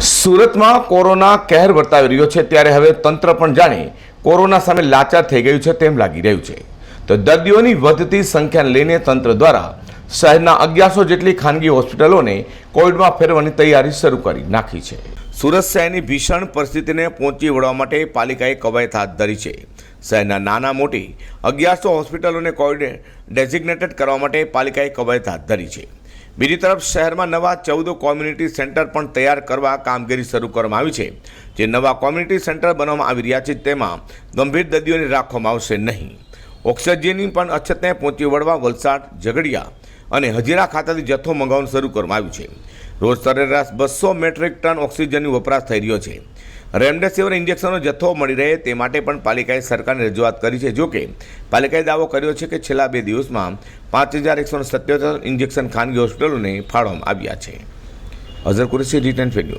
સુરતમાં કોરોના કહેર વર્તાવી રહ્યો છે ત્યારે હવે તંત્ર પણ જાણે કોરોના સામે લાચાર થઈ ગયું છે તેમ લાગી રહ્યું છે. તો દર્દીઓની વધતી સંખ્યાને લઈને તંત્ર દ્વારા શહેરના અગિયારસો જેટલી ખાનગી હોસ્પિટલોને કોવિડમાં ફેરવવાની તૈયારી શરૂ કરી નાખી છે. સુરત શહેરની ભીષણ પરિસ્થિતિને પહોંચી વળવા માટે પાલિકાએ કવાયત હાથ ધરી છે. શહેરના નાના મોટી અગિયારસો હોસ્પિટલોને કોવિડ ડેઝિગ્નેટેડ કરવા માટે પાલિકાએ કવાયત હાથ ધરી છે. બીજી તરફ શહેરમાં નવા ચૌદ કોમ્યુનિટી સેન્ટર પણ તૈયાર કરવા કામગીરી શરૂ કરવામાં આવી છે. જે નવા કોમ્યુનિટી સેન્ટર બનાવવામાં આવી રહ્યા છે, તેમાં ગંભીર દર્દીઓને રાખવામાં આવશે નહીં. ઓક્સિજનની પણ અછતને પહોંચી વળવા વલસાડ, ઝઘડિયા અને હજીરા ખાતેથી જથ્થો મંગાવવાનું શરૂ કરવામાં આવ્યું છે. રોજ સરેરાશ બસો મેટ્રિક ટન ઓક્સિજનની વપરાશ થઈ રહ્યો છે. રેમડેસિવિર ઇન્જેક્શનનો જથ્થો મળી રહે તે માટે પણ પાલિકાએ સરકારને રજૂઆત કરી છે. જોકે પાલિકાએ દાવો કર્યો છે કે છેલ્લા બે દિવસમાં પાંચ હજાર એકસો સત્યોતેર ઇન્જેક્શન ખાનગી હોસ્પિટલોને ફાળવવામાં આવ્યા છે. Azhar Qureshi return news.